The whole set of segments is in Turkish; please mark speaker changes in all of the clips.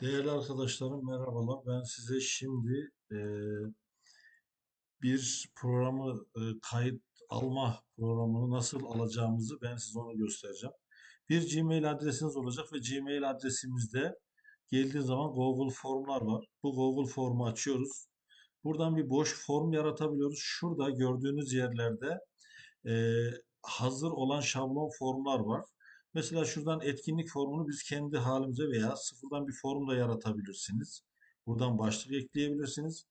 Speaker 1: Değerli arkadaşlarım merhabalar. Ben size şimdi eee, bir programı e, kayıt alma programını nasıl alacağımızı ben size onu göstereceğim. Bir Gmail adresiniz olacak ve Gmail adresimizde geldiği zaman Google formlar var. Bu Google formu açıyoruz. Buradan bir boş form yaratabiliyoruz. Şurada gördüğünüz yerlerde eee, hazır olan şablon formlar var. Mesela şuradan etkinlik formunu biz kendi halimize veya sıfırdan bir form da yaratabilirsiniz. Buradan başlık ekleyebilirsiniz.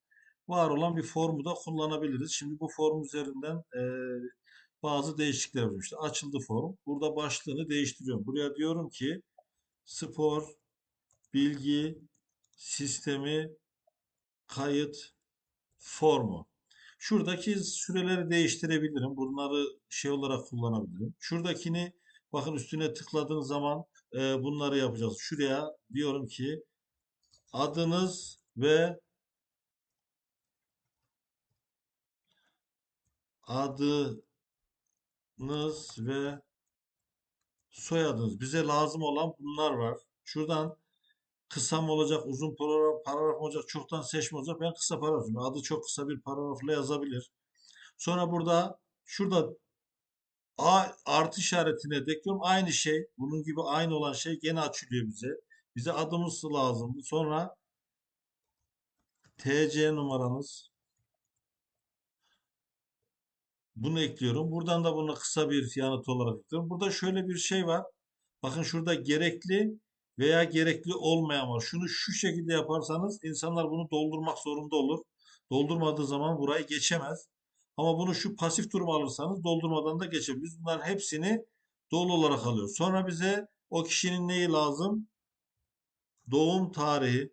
Speaker 1: Var olan bir formu da kullanabiliriz. Şimdi bu form üzerinden eee, bazı değişiklikler yapıyorum. İşte açıldı form. Burada başlığını değiştiriyorum. Buraya diyorum ki spor bilgi sistemi kayıt formu. Şuradaki süreleri değiştirebilirim. Bunları şey olarak kullanabilirim. Şuradakini bakın üstüne tıkladığınız zaman e, bunları yapacağız. Şuraya diyorum ki adınız ve adınız ve soyadınız. Bize lazım olan bunlar var. Şuradan kısa mı olacak, uzun paragraf, paragraf mı olacak, çoktan seçme olacak. Ben kısa paragraf. Adı çok kısa bir paragrafla yazabilir. Sonra burada şurada A artı işaretine dekliyorum. Aynı şey. Bunun gibi aynı olan şey gene açılıyor bize. Bize adımız lazım. Sonra TC numaranız. Bunu ekliyorum. Buradan da bunu kısa bir yanıt olarak ekliyorum. Burada şöyle bir şey var. Bakın şurada gerekli veya gerekli olmayan var. Şunu şu şekilde yaparsanız insanlar bunu doldurmak zorunda olur. Doldurmadığı zaman burayı geçemez. Ama bunu şu pasif durum alırsanız doldurmadan da geçebilir. Biz bunların hepsini dolu olarak alıyoruz. Sonra bize o kişinin neyi lazım? Doğum tarihi.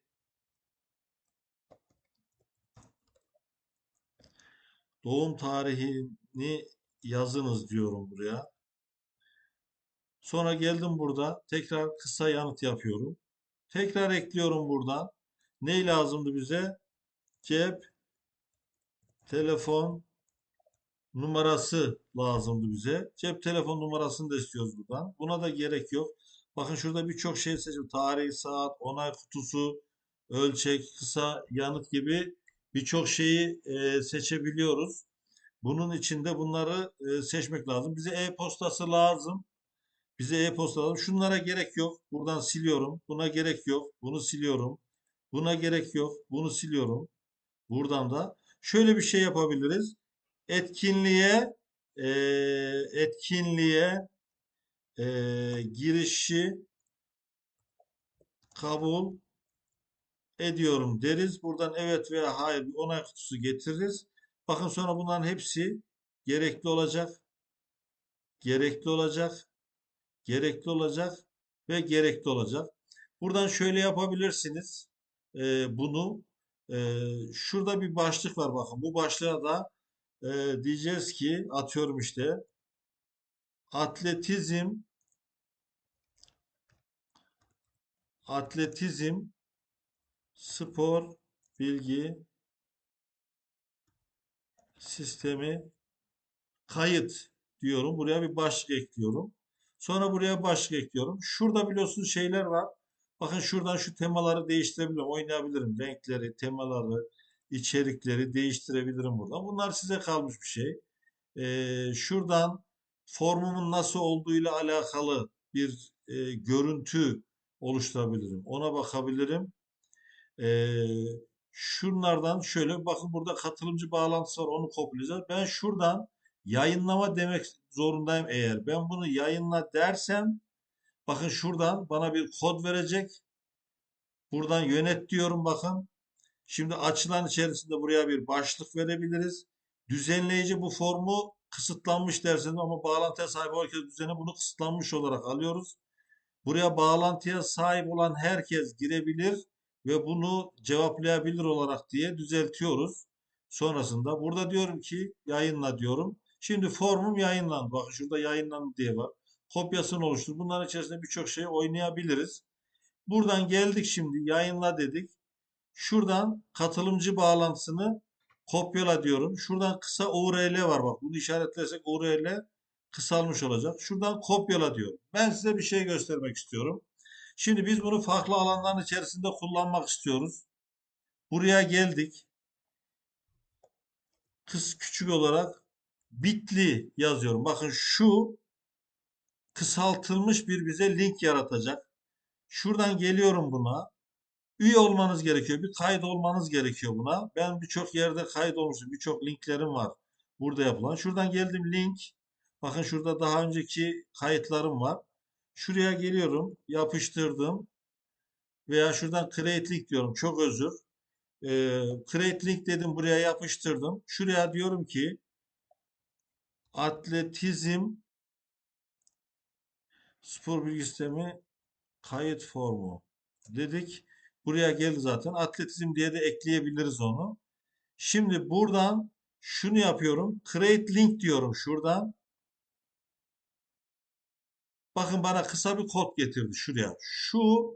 Speaker 1: Doğum tarihini yazınız diyorum buraya. Sonra geldim burada. Tekrar kısa yanıt yapıyorum. Tekrar ekliyorum buradan. Ne lazımdı bize? Cep telefon numarası lazımdı bize. Cep telefon numarasını da istiyoruz buradan. Buna da gerek yok. Bakın şurada birçok şey seçiyorum. Tarih, saat, onay kutusu, ölçek, kısa yanıt gibi birçok şeyi e, seçebiliyoruz. Bunun içinde bunları e, seçmek lazım. Bize e-postası lazım. Bize e-posta lazım. Şunlara gerek yok. Buradan siliyorum. Buna gerek yok. Bunu siliyorum. Buna gerek yok. Bunu siliyorum. Buradan da şöyle bir şey yapabiliriz. Etkinliğe e, etkinliğe e, girişi kabul ediyorum deriz. Buradan evet veya hayır bir onay kutusu getiririz. Bakın sonra bunların hepsi gerekli olacak. Gerekli olacak. Gerekli olacak ve gerekli olacak. Buradan şöyle yapabilirsiniz. e, bunu e, şurada bir başlık var bakın. Bu başlığa da e, diyeceğiz ki atıyorum işte atletizm atletizm spor bilgi sistemi kayıt diyorum. Buraya bir başlık ekliyorum. Sonra buraya başlık ekliyorum. Şurada biliyorsunuz şeyler var. Bakın şuradan şu temaları değiştirebilirim, oynayabilirim. Renkleri, temaları, içerikleri değiştirebilirim buradan. Bunlar size kalmış bir şey. Ee, şuradan formumun nasıl olduğuyla alakalı bir e, görüntü oluşturabilirim. Ona bakabilirim. Ee, şunlardan şöyle bakın burada katılımcı bağlantısı var onu kopyalayacağız. Ben şuradan yayınlama demek zorundayım eğer. Ben bunu yayınla dersem bakın şuradan bana bir kod verecek. Buradan yönet diyorum bakın. Şimdi açılan içerisinde buraya bir başlık verebiliriz. Düzenleyici bu formu kısıtlanmış derseniz ama bağlantıya sahip herkes düzeni bunu kısıtlanmış olarak alıyoruz. Buraya bağlantıya sahip olan herkes girebilir ve bunu cevaplayabilir olarak diye düzeltiyoruz. Sonrasında burada diyorum ki yayınla diyorum. Şimdi formum yayınlandı. Bakın şurada yayınlandı diye var. Kopyasını oluştur. Bunların içerisinde birçok şey oynayabiliriz. Buradan geldik şimdi yayınla dedik. Şuradan katılımcı bağlantısını kopyala diyorum. Şuradan kısa URL var bak. Bunu işaretlersek URL kısalmış olacak. Şuradan kopyala diyorum. Ben size bir şey göstermek istiyorum. Şimdi biz bunu farklı alanların içerisinde kullanmak istiyoruz. Buraya geldik. Kıs küçük olarak bitli yazıyorum. Bakın şu kısaltılmış bir bize link yaratacak. Şuradan geliyorum buna. Üye olmanız gerekiyor. Bir kayıt olmanız gerekiyor buna. Ben birçok yerde kayıt olmuşum. Birçok linklerim var. Burada yapılan. Şuradan geldim link. Bakın şurada daha önceki kayıtlarım var. Şuraya geliyorum. Yapıştırdım. Veya şuradan create link diyorum. Çok özür. Ee, create link dedim. Buraya yapıştırdım. Şuraya diyorum ki atletizm spor bilgi sistemi kayıt formu dedik. Buraya geldi zaten. Atletizm diye de ekleyebiliriz onu. Şimdi buradan şunu yapıyorum. Create link diyorum şuradan. Bakın bana kısa bir kod getirdi şuraya. Şu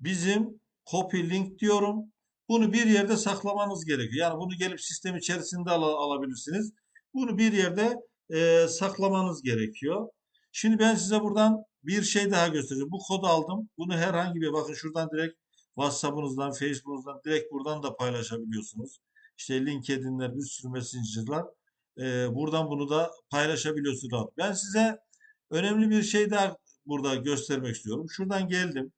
Speaker 1: bizim copy link diyorum. Bunu bir yerde saklamanız gerekiyor. Yani bunu gelip sistem içerisinde al alabilirsiniz. Bunu bir yerde e, saklamanız gerekiyor. Şimdi ben size buradan bir şey daha göstereceğim. Bu kodu aldım. Bunu herhangi bir bakın şuradan direkt WhatsApp'ınızdan, Facebook'unuzdan direkt buradan da paylaşabiliyorsunuz. İşte LinkedIn'ler, bir sürü messenger'lar. E, buradan bunu da paylaşabiliyorsunuz. Ben size önemli bir şey daha burada göstermek istiyorum. Şuradan geldim.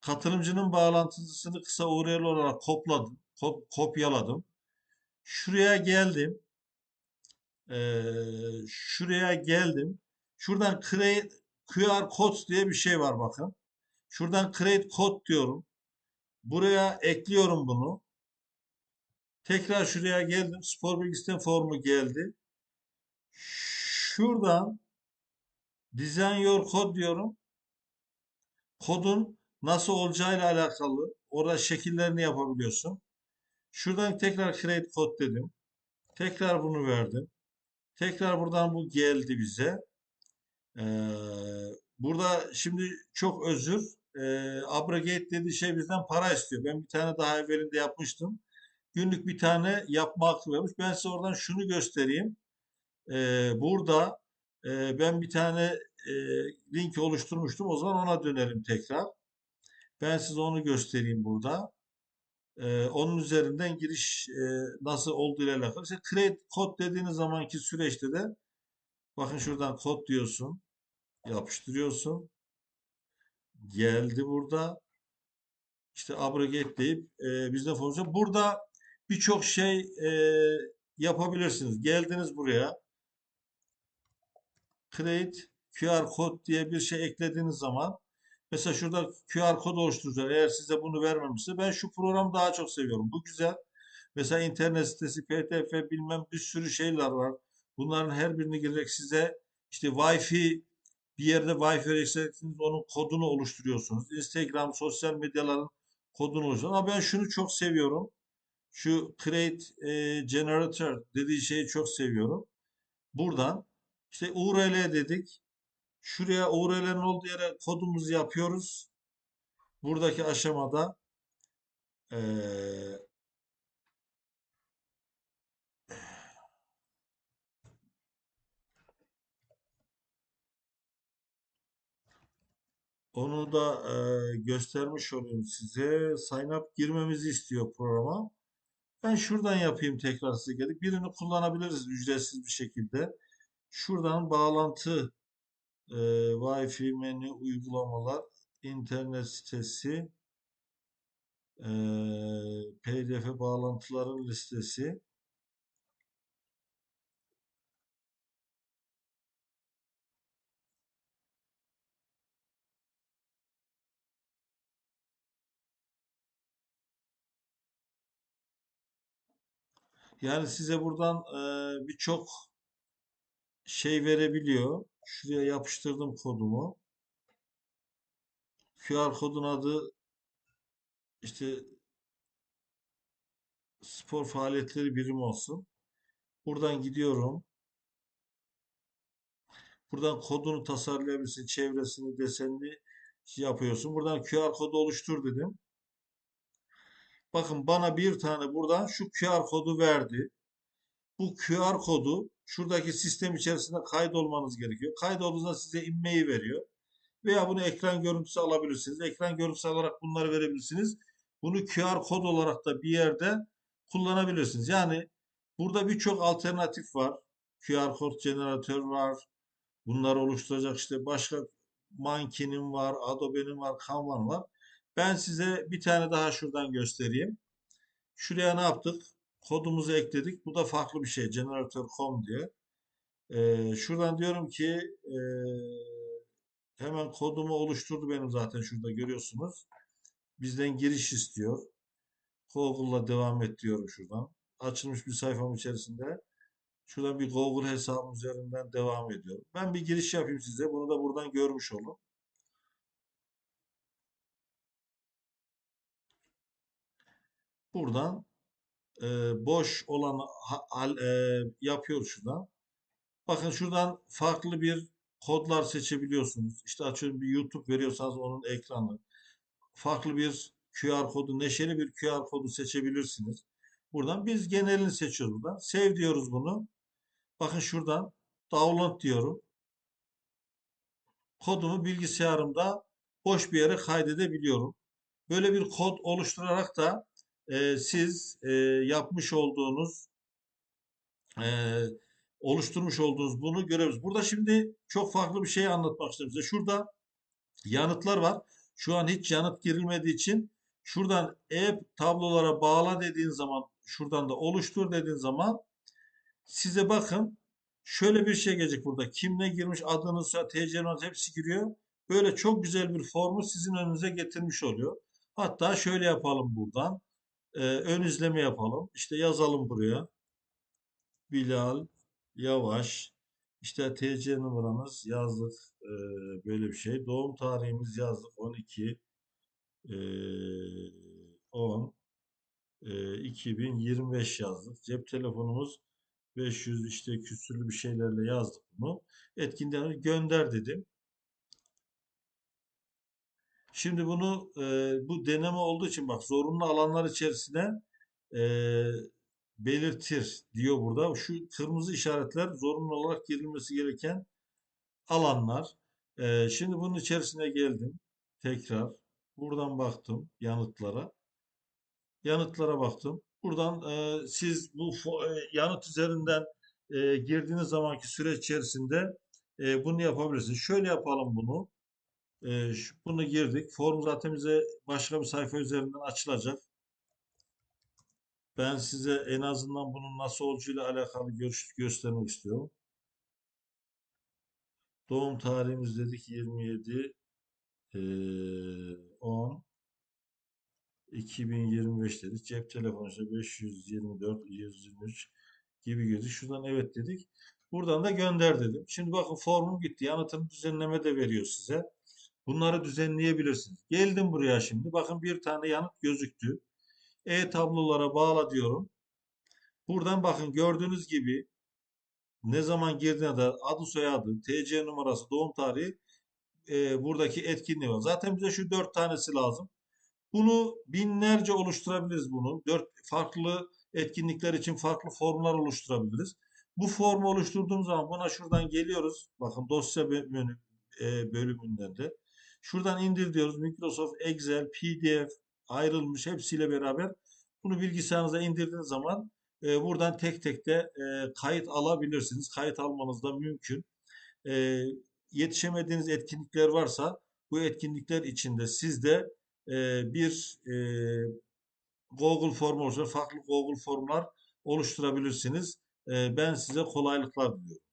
Speaker 1: Katılımcının bağlantısını kısa URL olarak kopladım, kop kopyaladım. Şuraya geldim. Ee, şuraya geldim. Şuradan create QR code diye bir şey var bakın. Şuradan create code diyorum. Buraya ekliyorum bunu. Tekrar şuraya geldim. Spor bilgi formu geldi. Şuradan design your code diyorum. Kodun nasıl olacağıyla alakalı orada şekillerini yapabiliyorsun. Şuradan tekrar create code dedim. Tekrar bunu verdim. Tekrar buradan bu geldi bize. Ee, burada şimdi çok özür. Ee, abrogate dediği şey bizden para istiyor. Ben bir tane daha evvelinde yapmıştım. Günlük bir tane yapma hakkı vermiş. Ben size oradan şunu göstereyim. Ee, burada e, ben bir tane e, link oluşturmuştum. O zaman ona dönelim tekrar. Ben size onu göstereyim burada. Ee, onun üzerinden giriş e, nasıl olduğu ile alakalı. İşte create code dediğiniz zamanki süreçte de bakın şuradan kod diyorsun. Yapıştırıyorsun. Geldi burada. İşte abrogate deyip e, bizde fonksiyon. Burada birçok şey e, yapabilirsiniz. Geldiniz buraya. Create QR kod diye bir şey eklediğiniz zaman Mesela şurada QR kod oluşturacak. Eğer size bunu vermemişse ben şu programı daha çok seviyorum. Bu güzel. Mesela internet sitesi, PTF bilmem bir sürü şeyler var. Bunların her birini girerek size işte Wi-Fi bir yerde Wi-Fi erişeceksiniz. Onun kodunu oluşturuyorsunuz. Instagram, sosyal medyaların kodunu oluşturuyorsunuz. Ama ben şunu çok seviyorum. Şu Create e, Generator dediği şeyi çok seviyorum. Buradan işte URL dedik. Şuraya URL'nin olduğu yere kodumuzu yapıyoruz. Buradaki aşamada ee, onu da e, göstermiş olayım size. Sign up girmemizi istiyor programa. Ben şuradan yapayım tekrar size gelip. Birini kullanabiliriz ücretsiz bir şekilde. Şuradan bağlantı e, Wi-Fi menü uygulamalar, internet sitesi, e, PDF bağlantıların listesi. Yani size buradan e, birçok şey verebiliyor. Şuraya yapıştırdım kodumu. QR kodun adı işte spor faaliyetleri birim olsun. Buradan gidiyorum. Buradan kodunu tasarlayabilirsin. Çevresini, desenini yapıyorsun. Buradan QR kodu oluştur dedim. Bakın bana bir tane buradan şu QR kodu verdi. Bu QR kodu şuradaki sistem içerisinde kaydolmanız gerekiyor. Kaydolduğunuzda size inmeyi veriyor. Veya bunu ekran görüntüsü alabilirsiniz. Ekran görüntüsü alarak bunları verebilirsiniz. Bunu QR kod olarak da bir yerde kullanabilirsiniz. Yani burada birçok alternatif var. QR kod jeneratör var. Bunları oluşturacak işte başka Monkey'nin var, Adobe'nin var, Canva'nın var. Ben size bir tane daha şuradan göstereyim. Şuraya ne yaptık? Kodumuzu ekledik. Bu da farklı bir şey. Generator.com diye. Ee, şuradan diyorum ki e, hemen kodumu oluşturdu benim zaten şurada görüyorsunuz. Bizden giriş istiyor. Google'la devam et diyorum şuradan. Açılmış bir sayfam içerisinde. Şuradan bir Google hesabım üzerinden devam ediyorum. Ben bir giriş yapayım size. Bunu da buradan görmüş olun. Buradan e, boş olan ha- hal, e, yapıyoruz şuradan. Bakın şuradan farklı bir kodlar seçebiliyorsunuz. İşte açıyorum bir YouTube veriyorsanız onun ekranı. Farklı bir QR kodu, neşeli bir QR kodu seçebilirsiniz. Buradan biz genelini seçiyoruz buradan. Sev diyoruz bunu. Bakın şuradan download diyorum. Kodumu bilgisayarımda boş bir yere kaydedebiliyorum. Böyle bir kod oluşturarak da e, siz e, yapmış olduğunuz e, oluşturmuş olduğunuz bunu görebiliriz. Burada şimdi çok farklı bir şey anlatmak istiyorum size. Şurada yanıtlar var. Şu an hiç yanıt girilmediği için şuradan e-tablolara bağla dediğin zaman şuradan da oluştur dediğin zaman size bakın şöyle bir şey gelecek burada. Kim ne girmiş adınız, TC'niz hepsi giriyor. Böyle çok güzel bir formu sizin önünüze getirmiş oluyor. Hatta şöyle yapalım buradan. Ee, ön izleme yapalım. İşte yazalım buraya. Bilal Yavaş. İşte TC numaramız yazdık. Ee, böyle bir şey. Doğum tarihimiz yazdık. 12 ee, 10 ee, 2025 yazdık. Cep telefonumuz 500 işte küsürlü bir şeylerle yazdık bunu. Etkinliğe gönder dedim. Şimdi bunu e, bu deneme olduğu için bak zorunlu alanlar içerisine e, belirtir diyor burada. Şu kırmızı işaretler zorunlu olarak girilmesi gereken alanlar. E, şimdi bunun içerisine geldim. Tekrar buradan baktım yanıtlara. Yanıtlara baktım. Buradan e, siz bu e, yanıt üzerinden e, girdiğiniz zamanki süreç içerisinde e, bunu yapabilirsiniz. Şöyle yapalım bunu. E, şu- bunu girdik. Form zaten bize başka bir sayfa üzerinden açılacak. Ben size en azından bunun nasıl olacağıyla alakalı görüş göstermek istiyorum. Doğum tarihimiz dedik 27 e, 10 2025 dedik. Cep telefonu işte 524 123 gibi gözük. Şuradan evet dedik. Buradan da gönder dedim. Şimdi bakın formum gitti. Yanıtını düzenleme de veriyor size. Bunları düzenleyebilirsiniz. Geldim buraya şimdi. Bakın bir tane yanıt gözüktü. E-tablolara bağla diyorum. Buradan bakın gördüğünüz gibi ne zaman girdiğine de adı soyadı, TC numarası, doğum tarihi e, buradaki etkinliği var. Zaten bize şu dört tanesi lazım. Bunu binlerce oluşturabiliriz bunu. Dört farklı etkinlikler için farklı formlar oluşturabiliriz. Bu formu oluşturduğumuz zaman buna şuradan geliyoruz. Bakın dosya menü e, bölümünden de. Şuradan indir diyoruz. Microsoft Excel, PDF ayrılmış hepsiyle beraber bunu bilgisayarınıza indirdiğiniz zaman e, buradan tek tek de e, kayıt alabilirsiniz. Kayıt almanız da mümkün. E, yetişemediğiniz etkinlikler varsa bu etkinlikler içinde siz de e, bir e, Google form oluştur, farklı Google formlar oluşturabilirsiniz. E, ben size kolaylıklar diliyorum.